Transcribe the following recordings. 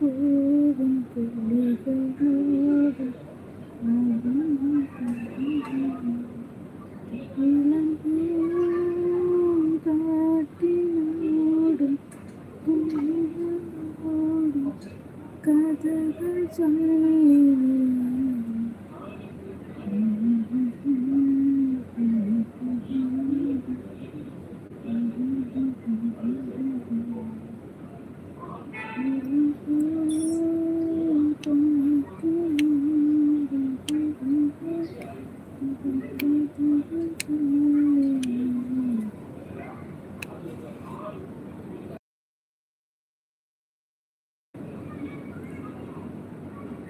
breathing through.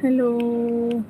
Hello.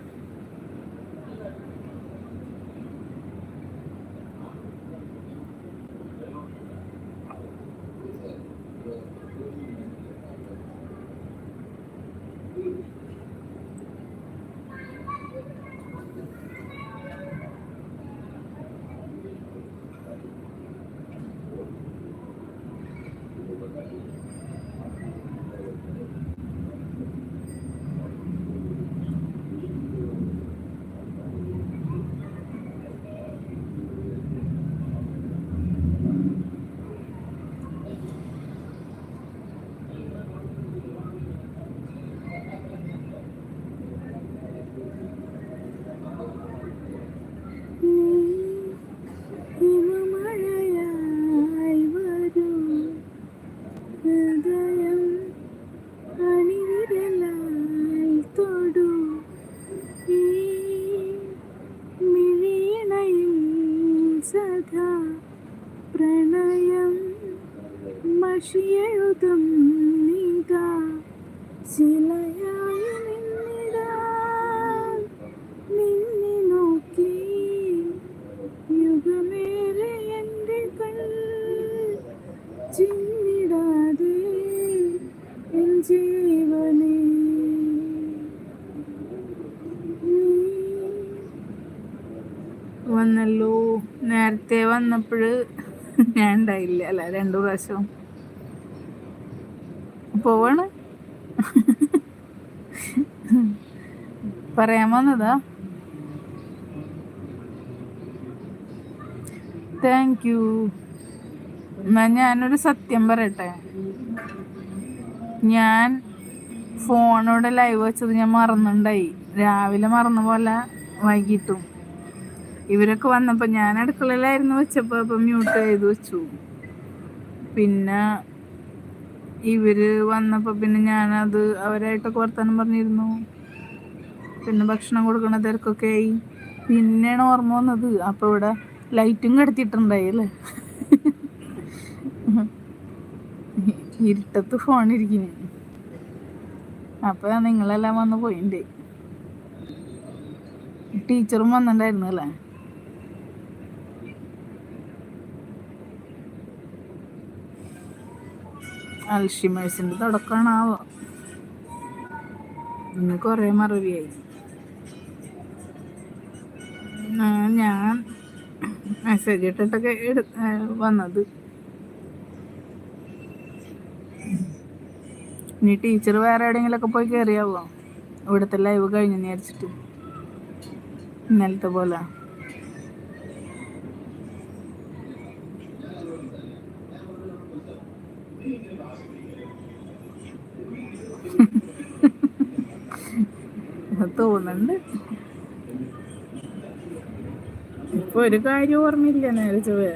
ഉണ്ടായില്ല അല്ല രണ്ടു പ്രാവശ്യം പോവാണ്. പറയാൻ വന്നതാ. താങ്ക് യു എന്നാ ഞാനൊരു സത്യം പറയട്ടെ. ഞാൻ ഫോണോടെ ലൈവ് വെച്ചത് ഞാൻ മറന്നുണ്ടായി. രാവിലെ മറന്ന പോലെ വൈകിട്ടും. ഇവരൊക്കെ വന്നപ്പോൾ ഞാൻ അടുക്കളയിലായിരുന്നു വെച്ചപ്പോൾ അപ്പം മ്യൂട്ട് ചെയ്ത് വെച്ചു. പിന്നെ ഇവർ വന്നപ്പോൾ പിന്നെ ഞാനത് അവരായിട്ടൊക്കെ വർത്താനം പറഞ്ഞിരുന്നു. പിന്നെ ഭക്ഷണം കൊടുക്കണ തിരക്കൊക്കെ ആയി. പിന്നെയാണ് ഓർമ്മ വന്നത്. അപ്പോൾ ഇവിടെ ലൈറ്റും കടത്തിയിട്ടുണ്ടായി അല്ലേ? ഇരുട്ടത്ത് ഇരിക്കും അപ്പോൾ നിങ്ങളെല്ലാം വന്ന് പോയിണ്ട്. ടീച്ചറും വന്നിട്ടുണ്ടായിരുന്നു അല്ലേ? അൽഷിമേഴ്സിന്റെ തുടക്കമാണാവോ ഇന്ന് കുറേ മറവിയായി. ഞാൻ മെസ്സേജ് ഇട്ടിട്ടൊക്കെ എടു വന്നത്. ഇനി ടീച്ചർ വേറെ എവിടെയെങ്കിലുമൊക്കെ പോയി കയറിയാവോ ഇവിടുത്തെ ലൈവ് കഴിഞ്ഞു വിചാരിച്ചിട്ട്. ഇന്നലത്തെ പോലെ. തോന്നുന്നുണ്ട്. ഇപ്പൊ ഒരു കാര്യം ഓർമ്മയില്ല നേരെ ചൊവ്വേ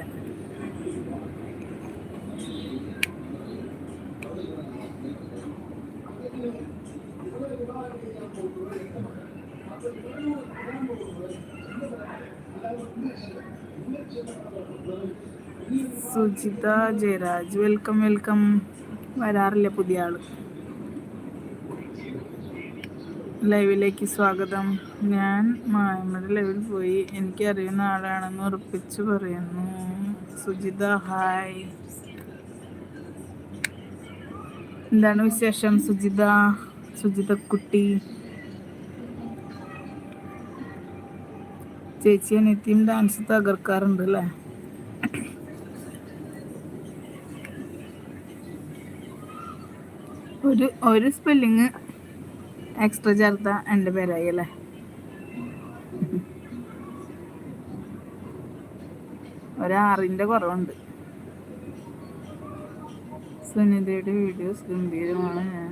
സുജിത ജയരാജ് വെൽക്കം വെൽക്കം വരാറില്ല പുതിയ ആൾ. ലൈവിലേക്ക് സ്വാഗതം. ഞാൻ മായമ്മയുടെ ലൈവിൽ പോയി. എനിക്ക് അറിയുന്ന ആളാണെന്ന് ഉറപ്പിച്ച് പറയുന്നു. സുജിത ഹായ്. എന്താണ് വിശേഷം? സുജിത സുജിത കുട്ടി ചേച്ചി അനിത്യം ഡാൻസ് തകർക്കാറുണ്ട് അല്ലേ? ഒരു ഒരു സ്പെല്ലിങ് എക്സ്ട്രാ ചേർത്ത എന്റെ പേരായി അല്ലേ? ഒരാറിന്റെ കുറവുണ്ട്. സുനിതയുടെ വീഡിയോസ് ഗംഭീരമാണ്. ഞാൻ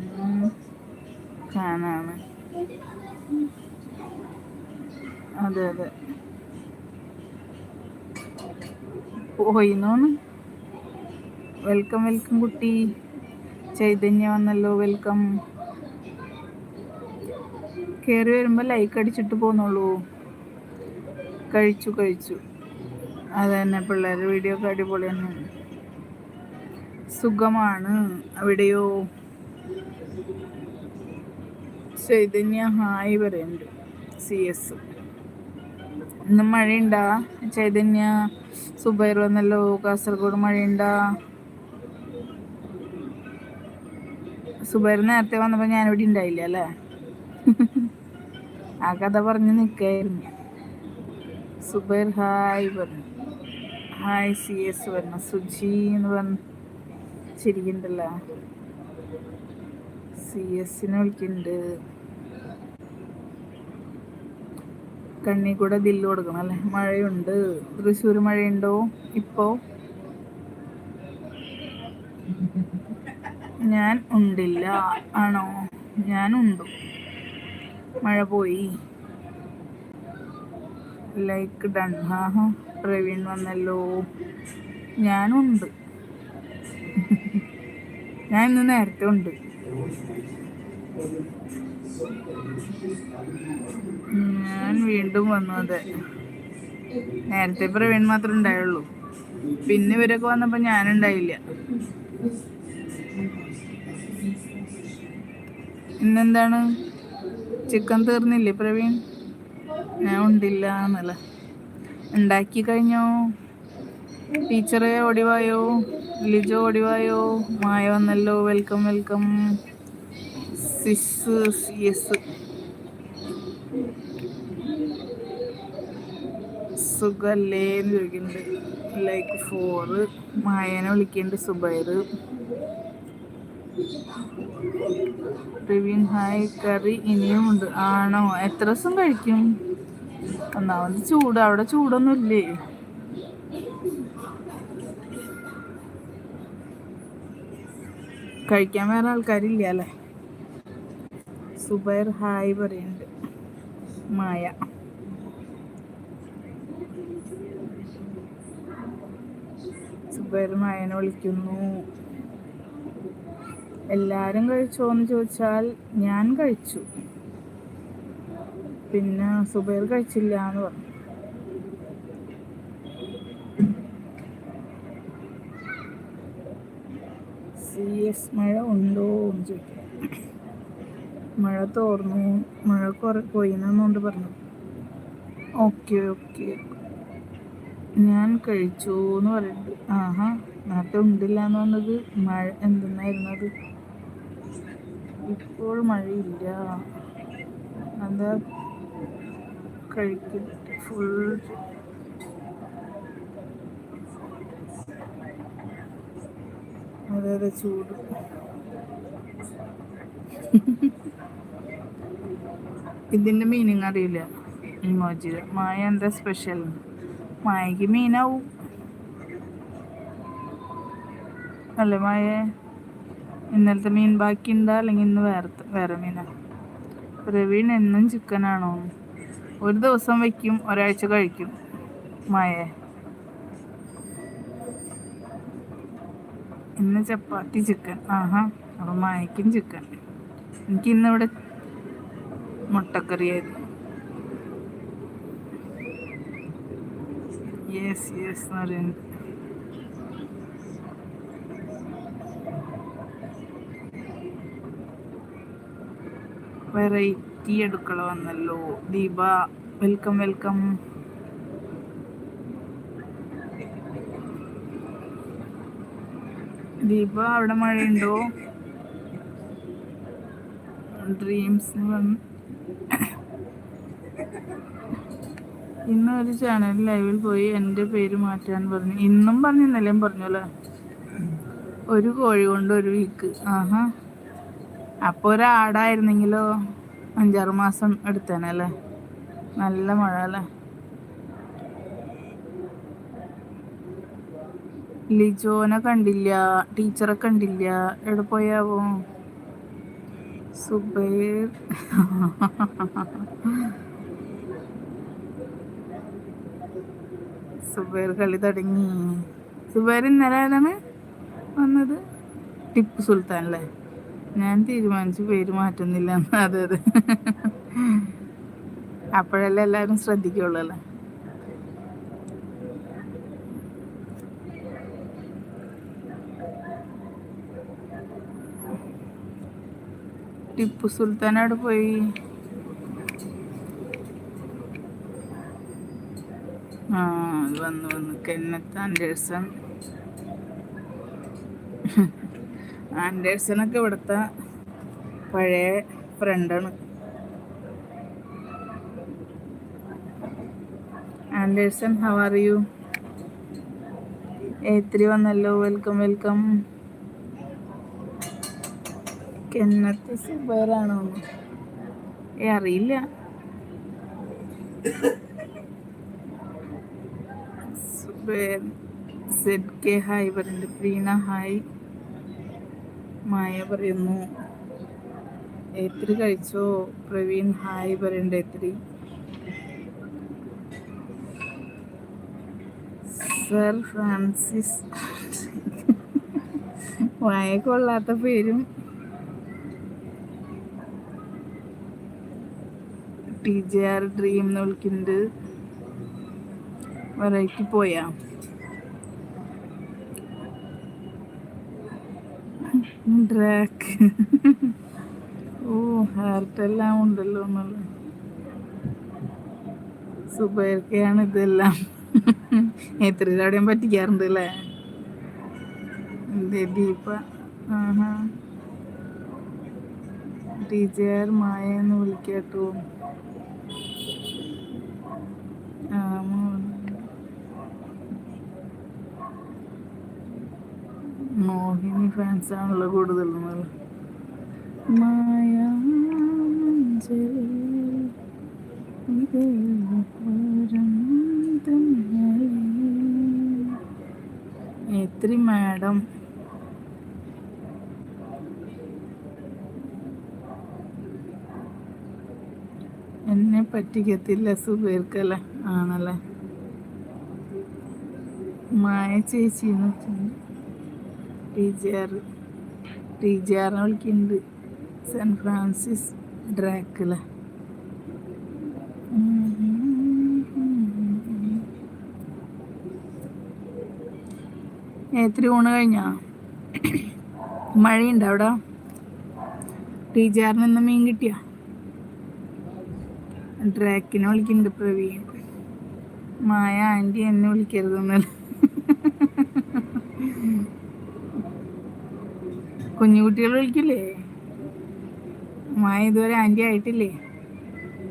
ഫാനാണ് അതെ അതെ. പോയിന്നോന്ന്. വെൽക്കം വെൽക്കം കുട്ടി. ചൈതന്യ വന്നല്ലോ വെൽക്കം. കയറി വരുമ്പോൾ ലൈക്ക് അടിച്ചിട്ട് പോന്നുള്ളൂ കഴിച്ചു കഴിച്ചു. അത് തന്നെ പിള്ളേരുടെ വീഡിയോ ഒക്കെ അടിപൊളി തന്നെ. സുഖമാണ് അവിടെയോ? ചൈതന്യ ഹായ് പറയുന്നുണ്ട് സി എസ് ഇന്ന് മഴയുണ്ടാ? ചൈതന്യ സുബൈർ വന്നല്ലോ. കാസർഗോഡ് മഴയുണ്ടാ? സുബൈർ നേരത്തെ വന്നപ്പോൾ ഞാനിവിടെ ഉണ്ടായില്ല അല്ലേ? ആ കഥ പറഞ്ഞ് നിൽക്കായിരുന്നു സുബൈർ ഹായ് പറഞ്ഞു. ഹായ് സി എസ് പറഞ്ഞു. സുജി എന്ന് പറഞ്ഞു ചിരിക്കുന്നുണ്ടല്ലോ സി എസിനെ വിളിക്കുന്നുണ്ട് കണ്ണി കൂടെ ദില്ല് കൊടുക്കണം അല്ലേ? മഴയുണ്ട്. തൃശ്ശൂർ മഴയുണ്ടോ? ഇപ്പോ? ഞാൻ ഉണ്ടില്ല. ആണോ? ഞാൻ ഉണ്ടു? മഴ പോയി. ലൈക്ക് ഡൺ പ്രവീൺ വന്നല്ലോ. ഞാനുണ്ട്. ഞാൻ ഇന്ന് നേരത്തെ ഉണ്ട്. ഞാൻ വീണ്ടും വന്നു അതെ. നേരത്തെ പ്രവീൺ മാത്രമേ ഉണ്ടായുള്ളൂ. പിന്നെ ഇവരൊക്കെ വന്നപ്പോൾ ഞാനുണ്ടായില്ല. ഇന്നെന്താണ്? ചിക്കൻ തീർന്നില്ലേ പ്രവീൺ? ഞാൻ ഉണ്ടില്ല എന്നല്ല. ഉണ്ടാക്കി കഴിഞ്ഞോ? ടീച്ചറെ ഓടിവായോ? ലിജോ ഓടിവായോ? മായ വന്നല്ലോ. Welcome welcome. Sis C S സുഖല്ലേ എന്ന് ചോദിക്കുന്നുണ്ട്. Like four. മായനെ വിളിക്കുന്നുണ്ട് സുബൈർ റിവ്യൂ ഹായ്. കറി ഇനിയും ഉണ്ട്. ആണോ? എത്ര ദിവസം കഴിക്കും? ഒന്നാമത് ചൂട്. അവിടെ ചൂടൊന്നും ഇല്ലേ കഴിക്കാൻ വേറെ ആൾക്കാരില്ല അല്ലേ? സുബൈർ ഹായ് പറയുന്നുണ്ട്. മായ. സുബൈർ മായനെ വിളിക്കുന്നു. എല്ലാവരും കഴിച്ചോ എന്ന് ചോദിച്ചാൽ ഞാൻ കഴിച്ചു. പിന്നെ സുബൈർ കഴിച്ചില്ല എന്ന് പറഞ്ഞു. സി എസ് മഴ ഉണ്ടോ എന്ന് ചോദിക്കും. മഴ തോർന്നു. മഴ കുറ പോയിന്നുകൊണ്ട് പറഞ്ഞു. Okay okay. ഞാൻ കഴിച്ചു എന്ന് പറയുന്നുണ്ട് ആഹാ നേരത്തെ ഉണ്ടില്ല എന്ന് പറഞ്ഞത് മഴ എന്തെന്നായിരുന്നു അത്? ഇപ്പോൾ മഴയില്ല. എന്താ കഴിക്കും ഫുൾ അതെ അതെ ചൂട്. ഇതിന്റെ മീനിങ് അറിയില്ല. ഇമോജി മായ എന്താ സ്പെഷ്യൽ മായക്ക് മീനാവും അല്ലേ മായ? ഇന്നലത്തെ മീൻ ബാക്കി ഉണ്ടാ? അല്ലെങ്കിൽ ഇന്ന് വേറെ വേറെ മീനാ? പ്രവീൺ എന്നും ചിക്കനാണോ ഒരു ദിവസം വയ്ക്കും ഒരാഴ്ച കഴിക്കും. മായേ. ഇന്ന് ചപ്പാത്തി ചിക്കൻ ആഹാ അപ്പം മായക്കും ചിക്കൻ എനിക്ക് ഇന്നിവിടെ മുട്ടക്കറിയായിരുന്നു. യെസ് യെസ് എന്ന് പറയുന്നത് വെറൈറ്റി അടുക്കള വന്നല്ലോ ദീപ വെൽക്കം വെൽക്കം ദീപ അവിടെ മഴയുണ്ടോ? ഡ്രീംസ് ഇന്ന് ഒരു ചാനൽ ലൈവിൽ പോയി എന്റെ പേര് മാറ്റാൻ പറഞ്ഞു. ഇന്നും പറഞ്ഞു ഇന്നലെയും പറഞ്ഞല്ലേ ഒരു കോഴി കൊണ്ട് ഒരു വീക്ക് ആഹാ. അപ്പോൾ ഒരാടായിരുന്നെങ്കിലോ അഞ്ചാറ് മാസം എടുത്തേനെ അല്ലേ? നല്ല മഴ അല്ലേ? ലിജോനെ കണ്ടില്ല ടീച്ചറെ കണ്ടില്ല. എവിടെ പോയാവോ സുബൈർ. സുബൈർ കളി തുടങ്ങി. സുബൈർ ഇന്നലെ ആരാണ് വന്നത്? ടിപ്പു സുൽത്താൻ അല്ലേ? ഞാൻ തീരുമാനിച്ചു പേര് മാറ്റുന്നില്ല അതെ അതെ. അപ്പോഴല്ലേ എല്ലാവരും ശ്രദ്ധിക്കുള്ളൂ ടിപ്പു സുൽത്താൻ അവിടെ പോയി. ആ വന്നു വന്നു. കെന്നത്ത് ആൻഡേഴ്സൺ ആൻഡേഴ്സണൊക്കെ ഇവിടുത്തെ പഴയ ഫ്രണ്ടാണ്. ആൻഡേഴ്സൺ ഹൗ ആർ യു ഏത്തിരി വന്നല്ലോ. വെൽക്കം വെൽക്കം കെന്നത്ത് സുബേറാണോ? ഏ അറിയില്ല. സുബേർ സെഡ് കെ ഹായ് പറയുന്നുണ്ട് പ്രീണ ഹായ് മായ പറയുന്നു. എത്തിരി കഴിച്ചോ? പ്രവീൺ ഹായ് പറയണ്ട എത്തിരി. Sir Francis. വായ കൊള്ളാത്ത പേരും. ടി ജെ ആർ ഡ്രീം എന്ന് വിളിക്കുന്നുണ്ട്. വെറൈറ്റി പോയാ. ഡ്രാക്ക് ഓ ഹാർട്ടെല്ലാം ഉണ്ടല്ലോ എന്നുള്ളത്. സുബൈർക്കയാണ് ഇതെല്ലാം. എത്ര തവണയും പറ്റിക്കാറുണ്ട് അല്ലേ? എന്തേ ദീപ? ആഹാ. ടീച്ചർ മായ എന്ന് വിളിക്കാട്ടോ. ആ മോഹിനി ഫാൻസ് ആണല്ലോ കൂടുതൽ എത്ര മാഡം. എന്നെ പറ്റിക്കത്തില്ല സുബേർക്കല്ലേ ആണല്ലേ? മായ ചേച്ചി എന്ന് T J R T J ആറിനെ വിളിക്കുന്നുണ്ട്. Saint Francis Dracula. എത്ര ഊണ് കഴിഞ്ഞാ? മഴയുണ്ട് അവിടെ? ടി ജെ ആറിന് ഇന്ന് മീൻ കിട്ടിയ? ഡ്രാക്കിനെ വിളിക്കുന്നുണ്ട് പ്രവീൺ. മായ ആന്റി എന്നെ വിളിക്കരുതെന്നല്ല. കുഞ്ഞുകുട്ടികൾ വിളിക്കില്ലേ? മായ ഇതുവരെ ആന്റി ആയിട്ടില്ലേ?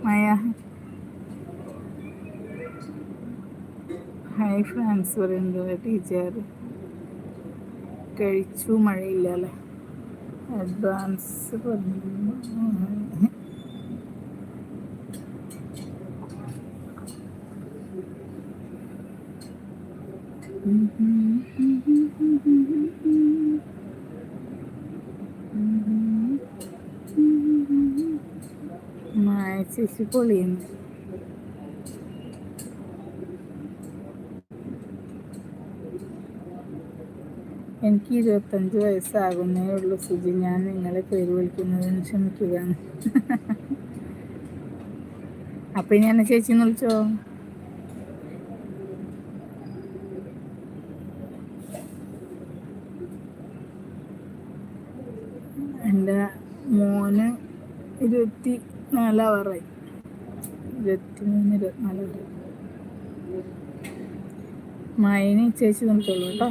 മായ. ഹായ് ഫ്രാൻസ് പറയുന്നത് ടീച്ചർ. കഴിച്ചു മഴയില്ല അല്ലേ? അഡ്വാൻസ് പറഞ്ഞു മായ ചേച്ചി പൊളിയുന്നു എനിക്ക് ഇരുപത്തഞ്ച് വയസ്സാകുന്നേ ഉള്ളൂ സുജി. ഞാൻ നിങ്ങളെ പേര് വിളിക്കുന്നതിന് ക്ഷമിക്കുക. അപ്പം ഞാൻ ചേച്ചി എന്ന് വിളിച്ചോ എന്റെ മോന് ഇരുപത്തി നാലാവാറായി ഇരുപത്തി മൂന്ന് ഇരുപത്തിനാലാവാറായി മൈനി ചേച്ചി നോക്കുള്ളൂ കേട്ടോ.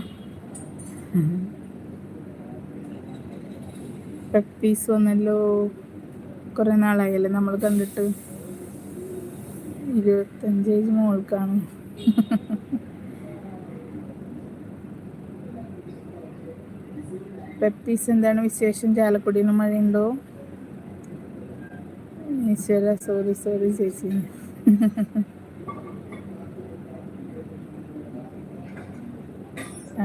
പെപ്പീസ് വന്നല്ലോ. കുറേ നാളായല്ലേ നമ്മൾ കണ്ടിട്ട്. ഇരുപത്തഞ്ച് ഏജ് മോൾക്കാണ്. പെപ്പീസ് എന്താണ് വിശേഷം? ചാലക്കുടിയിൽ മഴയുണ്ടോ? ഈശ്വര സോറി സോറി ചേച്ചി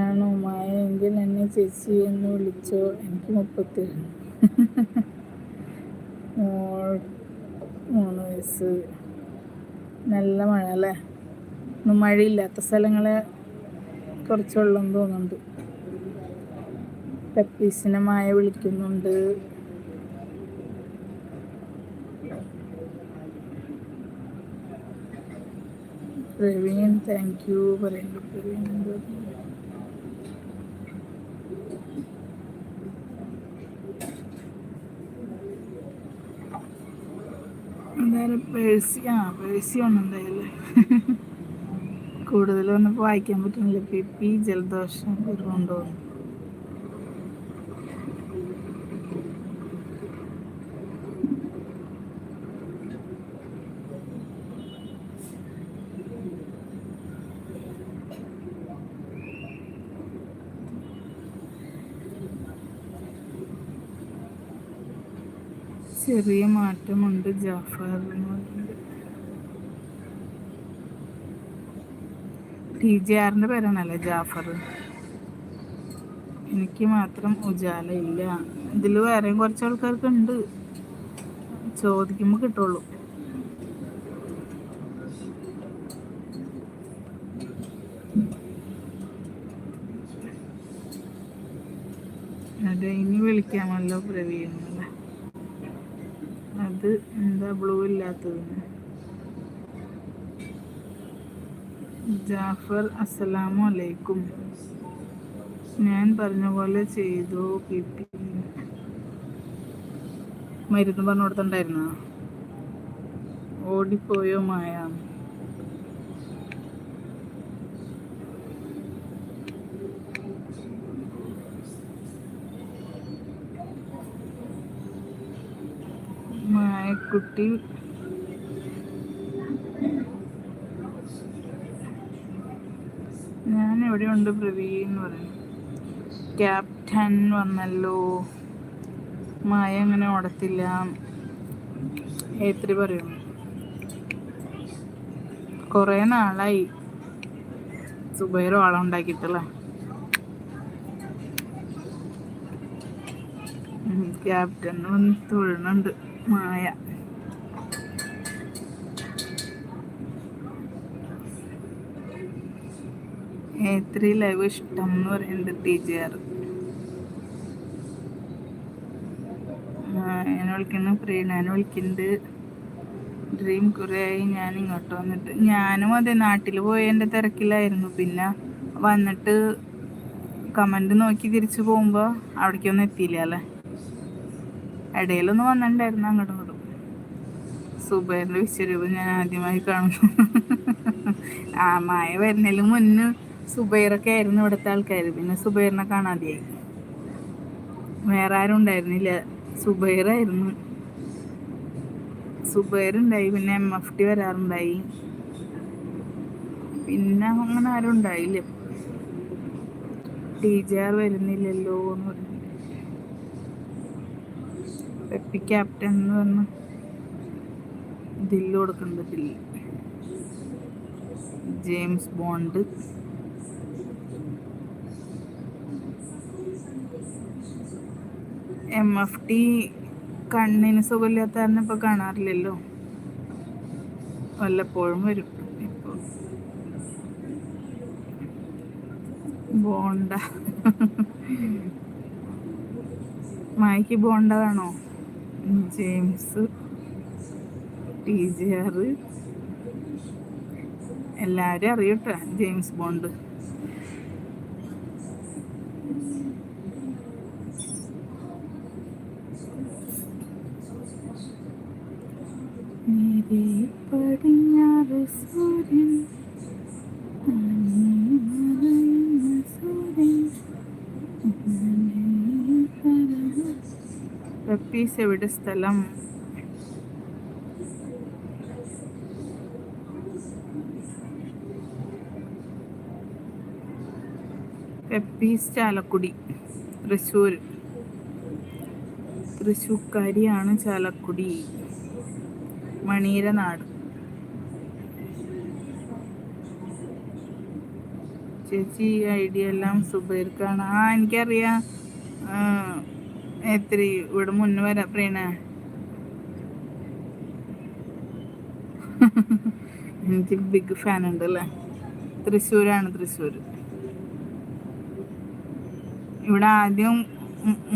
ആണോ മായ എങ്കിൽ എന്നെ ചേച്ചി എന്ന് വിളിച്ചോ എനിക്ക് മുപ്പത്തേഴ് മൂന്ന് വയസ്സ് നല്ല മഴ അല്ലേ ഒന്നും മഴയില്ലാത്ത സ്ഥലങ്ങളെ കുറച്ചുള്ളെന്ന് തോന്നുന്നുണ്ട് പെപ്പീസിനെ മായ വിളിക്കുന്നുണ്ട് പ്രവീൺ താങ്ക് യു പറയുന്നു പ്രവീൺ എന്തായാലും പേഴ്സി ആ പേഴ്സി ഒന്നുണ്ടായില്ലേ കൂടുതലൊന്നും വായിക്കാൻ പറ്റുന്നില്ല. പി പി ജലദോഷം കുറവുണ്ടോ ചെറിയ മാറ്റമുണ്ട്. ജാഫർ ടി ജി ആറിന്റെ പേരാണല്ലേ ജാഫർ? എനിക്ക് മാത്രം ഉജാല ഇല്ല. ഇതിൽ വേറെയും കുറച്ച് ആൾക്കാർക്ക് ഉണ്ട്. ചോദിക്കുമ്പോൾ കിട്ടുള്ളൂ. അതെ ഇനി വിളിക്കാമല്ലോ പ്രവീൺ. അത് എന്താ ബ്ലൂ ഇല്ലാത്തത് ജാഫർ അസ്സലാമു അലൈക്കും. ഞാൻ പറഞ്ഞ പോലെ ചെയ്തു പി പി മരുന്ന് പറഞ്ഞു കൊടുത്തിട്ടുണ്ടായിരുന്ന? ഓടിപ്പോയോ മായ? മായക്കുട്ടി ഞാൻ എവിടെയുണ്ട് പ്രവീൺ എന്ന് പറയും. ക്യാപ്റ്റൻ വന്നല്ലോ. മായ അങ്ങനെ ഓടത്തില്ല. ഏത്രി പറയും. കുറേ നാളായി. സുബൈർ ആളെ ഉണ്ടാക്കിയിട്ടല്ലേ? ക്യാപ്റ്റൻ വന്ന് തൊഴുന്നുണ്ട്. മായ. ഏത്രി ലൈവ് ഇഷ്ടം എന്ന് പറയുന്നത് ടീച്ചർ ഞാൻ ആർ എന്നെ ഞാൻ ഡ്രീം കുറേയായി ഞാൻ ഇങ്ങോട്ട് വന്നിട്ട്. ഞാനും അതെ നാട്ടിൽ പോയ എന്റെ തിരക്കിലായിരുന്നു. പിന്നെ വന്നിട്ട് കമന്റ് നോക്കി തിരിച്ചു പോകുമ്പോൾ അവിടേക്കൊന്നും എത്തിയില്ല അല്ലേ? ഇടയിലൊന്നും വന്നിട്ടുണ്ടായിരുന്നു അങ്ങോട്ടും ഇങ്ങോട്ടും. സുബൈറിന്റെ വിശ്വരൂപം ഞാൻ ആദ്യമായി കാണുന്നു. ആ മായ വരുന്നതിന് മുന്നേ സുബൈറൊക്കെ ആയിരുന്നു ഇവിടുത്തെ ആൾക്കാർ പിന്നെ സുബൈറിനെ കാണാതെയായി. വേറെ ആരും ഉണ്ടായിരുന്നില്ല. സുബൈറായിരുന്നു. സുബൈറുണ്ടായി പിന്നെ എം എഫ് ടി വരാറുണ്ടായി. പിന്നെ അങ്ങനെ ആരും ഉണ്ടായില്ല. ടി ജെ ആർ വരുന്നില്ലല്ലോ എന്ന് പറഞ്ഞു ക്യാപ്റ്റൻ എന്ന് പറഞ്ഞു ദില്ല് കൊടുക്കുന്നുണ്ട് ദില്ല് James Bond M F T കണ്ണിന് സുഖമില്ലാത്ത കാരണം ഇപ്പോൾ കാണാറില്ലല്ലോ. വല്ലപ്പോഴും വരും. ഇപ്പോൾ ബോണ്ട. മായ്ക്ക് ബോണ്ട വേണോ ജെയിംസ് ടി ജെ ആർ എല്ലാവരും അറിയട്ടെ ജെയിംസ് ബോണ്ട്. പടിഞ്ഞാറ് സൂര്യൻ റപ്പീസ് എവിടെ സ്ഥലം? പെപ്പീസ് ചാലക്കുടി തൃശ്ശൂർ. തൃശ്ശൂക്കാരിയാണ് ചാലക്കുടി. മണീര നാട് ചേച്ചി ഐഡിയ എല്ലാം സുബൈർക്കാണ്. ആ എനിക്കറിയാം. എത്ര ഇവിടെ മുന്നേ വരാം പ്രീണ. എനിക്ക് ബിഗ് ഫാൻ ഉണ്ട് അല്ലേ? തൃശ്ശൂരാണ് തൃശ്ശൂർ ഇവിടെ ആദ്യം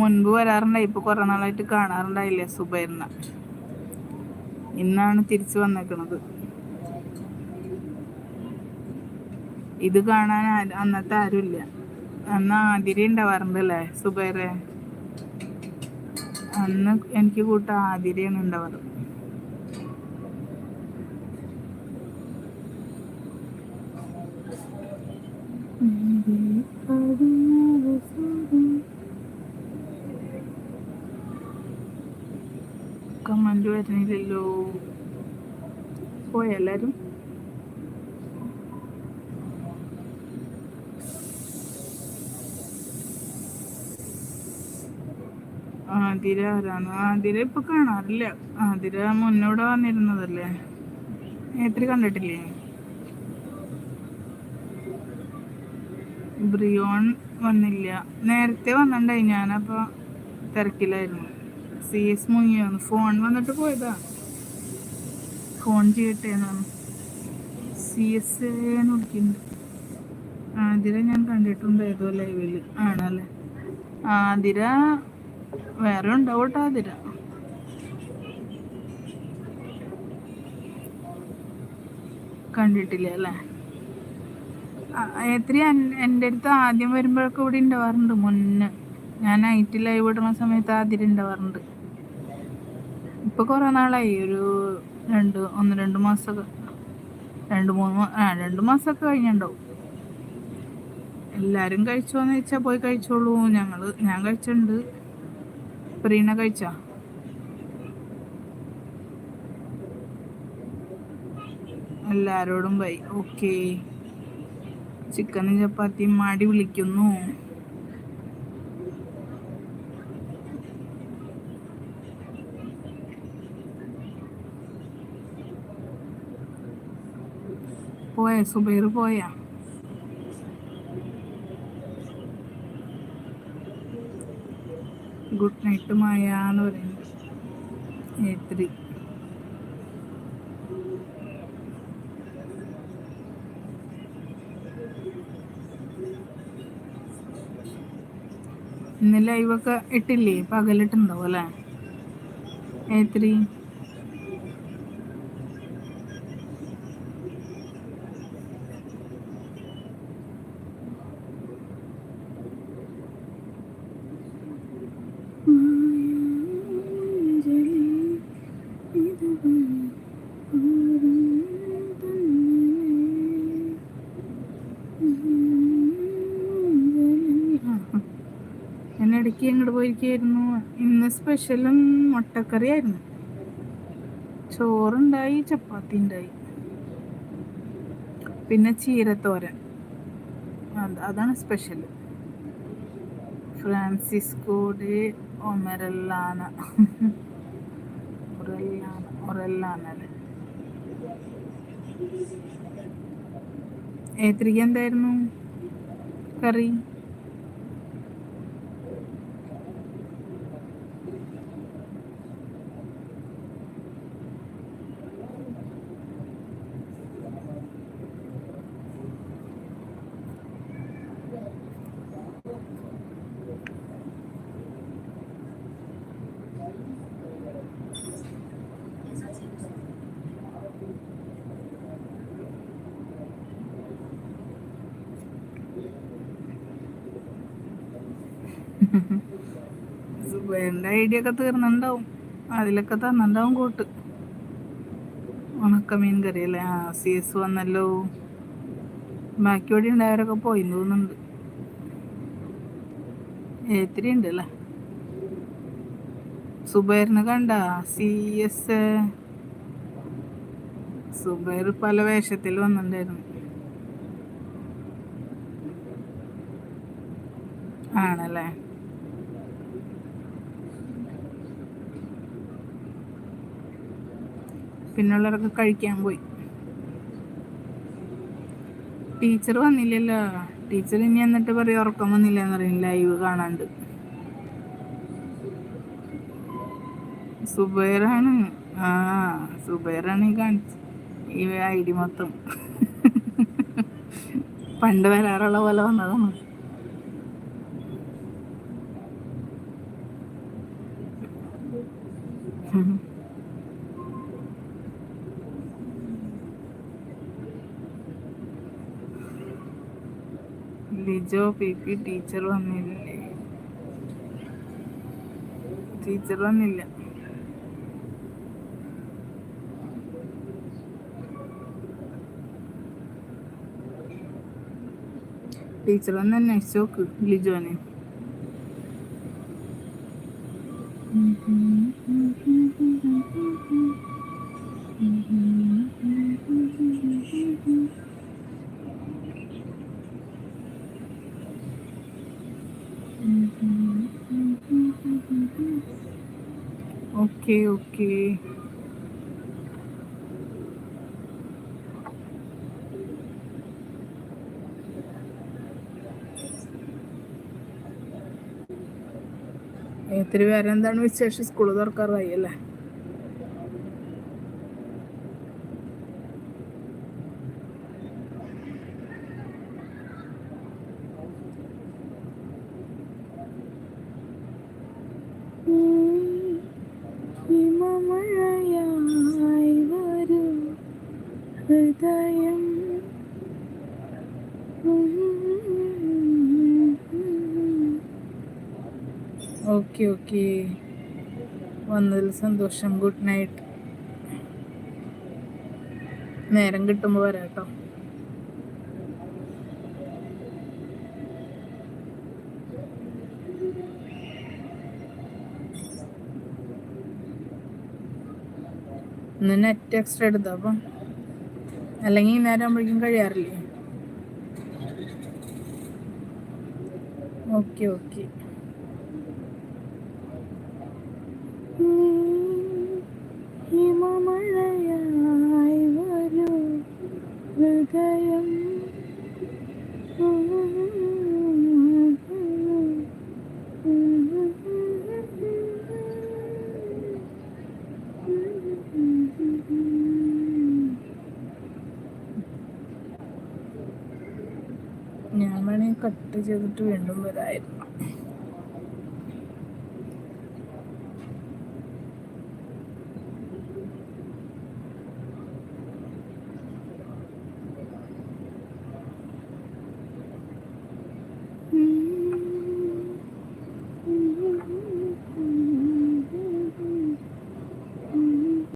മുൻപ് വരാറുണ്ടായി ഇപ്പൊ കുറെ നാളായിട്ട് കാണാറുണ്ടായില്ലേ സുബൈറിന? ഇന്നാണ് തിരിച്ചു വന്നേക്കുന്നത് ഇത് കാണാൻ അന്നത്തെ ആരുമില്ല. അന്ന് ആതിര ഉണ്ടാവാറുണ്ട് അല്ലേ സുബൈറെ? അന്ന് എനിക്ക് കൂട്ട ആതിരയാണ് ഉണ്ടാവാറ്. കമന്റ് വരുന്നില്ലല്ലോ. പോയ എല്ലാരും? ആതിര ആരാണ്? ആതിര ഇപ്പൊ കാണാറില്ല. ആതിര മുന്നോട് വന്നിരുന്നതല്ലേ? എത്ര കണ്ടിട്ടില്ലേ? ബ്രിയോൺ വന്നില്ല. നേരത്തെ വന്നിണ്ടായി. ഞാനപ്പോ തിരക്കിലായിരുന്നു. സി എസ് മുങ്ങിയാണ് ഫോൺ വന്നിട്ട് പോയതാ. ഫോൺ ചെയ്യട്ടെ എന്നാണ് സി എസ് വിളിക്കുന്നുണ്ട് ആതിര ഞാൻ കണ്ടിട്ടുണ്ട് ഏതോ ലൈവിൽ ആണല്ലേ? ആതിര വേറെ ഉണ്ടാവട്ടെ ആതിര? കണ്ടിട്ടില്ല അല്ലേ? എത്രയാ എന്റെ അടുത്ത് ആദ്യം വരുമ്പോഴൊക്കെ ഇവിടെ ഉണ്ടാവാറുണ്ട് മുന്നേ. ഞാൻ നൈറ്റ് ലൈവ് ഇടുന്ന സമയത്ത് അതിരുണ്ടാവാറുണ്ട് ഇപ്പൊ കുറെ നാളായി ഒരു രണ്ട് ഒന്ന് രണ്ട് മാസമൊക്കെ രണ്ട് മൂന്ന് ആ രണ്ട് മാസമൊക്കെ കഴിഞ്ഞിട്ടുണ്ടാവും എല്ലാരും കഴിച്ചോന്ന് വെച്ചാ പോയി കഴിച്ചോളൂ. ഞങ്ങൾ ഞാൻ കഴിച്ചിട്ടുണ്ട് പ്രീണ കഴിച്ചാ? എല്ലാരോടും ബൈ. ഓക്കേ. ചിക്കനും ചപ്പാത്തിയും മാടി വിളിക്കുന്നു. പോയ സുബൈർ പോയ. ഗുഡ് നൈറ്റ് മായ എന്ന് പറയുന്നത് ഇന്ന് ലൈവൊക്കെ ഇട്ടില്ലേ? പകലിട്ടുണ്ടാവും അല്ലേ? ഏത്രി ഞാൻ പോയിരിക്കായിരുന്നു. ഇന്ന് സ്പെഷ്യലും മുട്ടക്കറി ആയിരുന്നു ചോറുണ്ടായി ചപ്പാത്തി ഉണ്ടായി. പിന്നെ ചീരത്തോരൻ. അത് അതാണ് സ്പെഷ്യൽ. ഫ്രാൻസിസ്കോ ഡെ ഒമരല്ലാന. ഒറല്ലാന എന്തായിരുന്നു? കറി? വേണ്ട ഐഡിയ ഒക്കെ തീർന്നുണ്ടാവും. അതിലൊക്കെ തന്നിണ്ടാവും കൂട്ട്. ഉണക്കമീൻ കറി അല്ലേ? ആ എസ് വന്നല്ലോ. ബാക്കി വഴി ഉണ്ടായവരൊക്കെ പോയി തോന്നുന്നുണ്ട്. ഏത്തിരി ഉണ്ട് അല്ലേ? സുബൈറിന് കണ്ട? സി എസ് സുബൈർ പല വേഷത്തിൽ വന്നിട്ടുണ്ടായിരുന്നു ആണല്ലേ പിന്നുള്ളവരൊക്കെ കഴിക്കാൻ പോയി. ടീച്ചർ വന്നില്ലല്ലോ. ടീച്ചർ ഇനി എന്നിട്ട് പറയും ഉറക്കം വന്നില്ല എന്ന് പറയും ലൈവ് കാണാണ്ട്. സുബൈറാണ്. ആ സുബൈറാണ് ഈ കാണിച്ച്. ഈ ഐ ഡി മൊത്തം. പണ്ട് വരാറുള്ള പോലെ വന്നതാണ്. ലിജോ പി പി ടീച്ചർ വന്നില്ലേ ടീച്ചർ വന്നില്ല ടീച്ചർ ഒന്ന് അന്വേഷിച്ച് നോക്ക് ലിജോനെ ഓക്കെ ഓക്കെ ഇത്തിരി വേറെ എന്താണ് വിശേഷം? സ്കൂൾ തുറക്കാറായി അല്ലേ ഹിമമഴയായി വരൂ ഹൃദയം ഓക്കെ ഓക്കെ. വന്നതിൽ സന്തോഷം. ഗുഡ് നൈറ്റ് നേരം കിട്ടുമ്പോൾ വരാം കേട്ടോ ഇന്ന് നെറ്റ് എക്സ്ട്രാ എടുത്തോ അപ്പം? അല്ലെങ്കിൽ ഈ നേരം ആകുമ്പോഴേക്കും കഴിയാറില്ലേ? ഓക്കെ ഓക്കെ ഹിമമഴയായി വരൂ ഹൃദയം. ഞാൻ വേണമെങ്കിൽ കട്ട് ചെയ്തിട്ട് വീണ്ടും വരായിരുന്നു.